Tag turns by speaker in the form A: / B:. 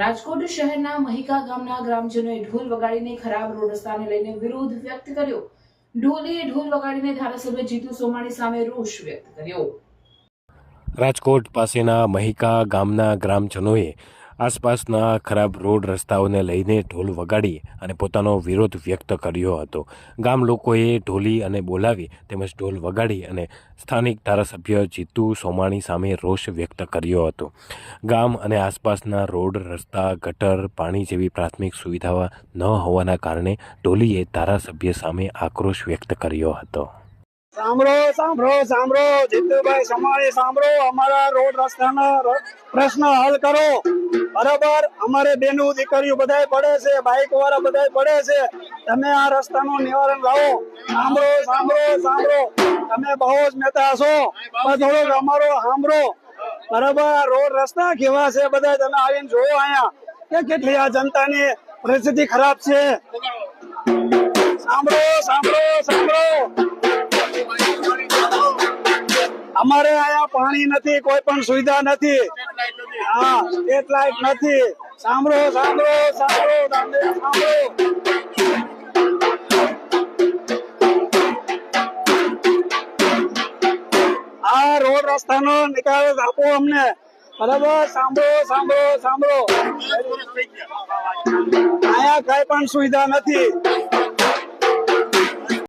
A: રાજકોટ શહેરના મહિકા ગામના ગ્રામજનોએ ઢોલ વગાડીને ખરાબ રોડ રસ્તાને લઈને વિરોધ વ્યક્ત કર્યો. ઢોલીએ ઢોલ વગાડીને ધારાસભ્ય જીતુ સોમાણી સામે રોષ વ્યક્ત કર્યો.
B: રાજકોટ પાસેના મહિકા ગામના ગ્રામજનોએ આસપાસના ખરાબ રોડ રસ્તાઓને લઈને ઢોલ વગાડી અને પોતાનો વિરોધ વ્યક્ત કર્યો હતો. ગામ લોકોએ ઢોલી અને બોલાવી તેમજ ઢોલ વગાડી અને સ્થાનિક ધારાસભ્ય જીતુ સોમાણી સામે રોષ વ્યક્ત કર્યો હતો. ગામ અને આસપાસના રોડ, રસ્તા, ગટર, પાણી જેવી પ્રાથમિક સુવિધાઓ ન હોવાના કારણે ઢોલીએ ધારાસભ્ય સામે આક્રોશ વ્યક્ત કર્યો હતો.
C: સાંભળો સાંભળો સાંભળો, જીતુભાઈ સમાળી સાંભળો. અમારા રોડ રસ્તાના પ્રશ્ન હલ કરો. બરાબર, અમારે બેનું દીકરીઓ બધાય પડે છે બાઇક વાળા બધાય પડે છે. તમે આ રસ્તાનું નિવારણ લાવો. સાંભળો સાંભળો સાંભળો. તમે બહુ જ નેતા છો. થોડોક અમારો સાંભળો. બરાબર, રોડ રસ્તા કેવા છે બધા તમે આવીને જોયો અહીંયા કે કેટલી આ જનતાની પરિસ્થિતિ ખરાબ છે. સાંભળો સાંભળો સાંભળો. અમારે અહીંયા પાણી નથી, કોઈ પણ સુવિધા નથી. હા સ્ટ્રીટ લાઇટ નથી. સાંભળો સાંભળો સાંભળો સાંભળો સાંભળો. આ રોડ રસ્તાનો નિકાલ આપો અમને. બરાબર? સાંભળો સાંભળો સાંભળો. અહીંયા કઈ પણ સુવિધા નથી.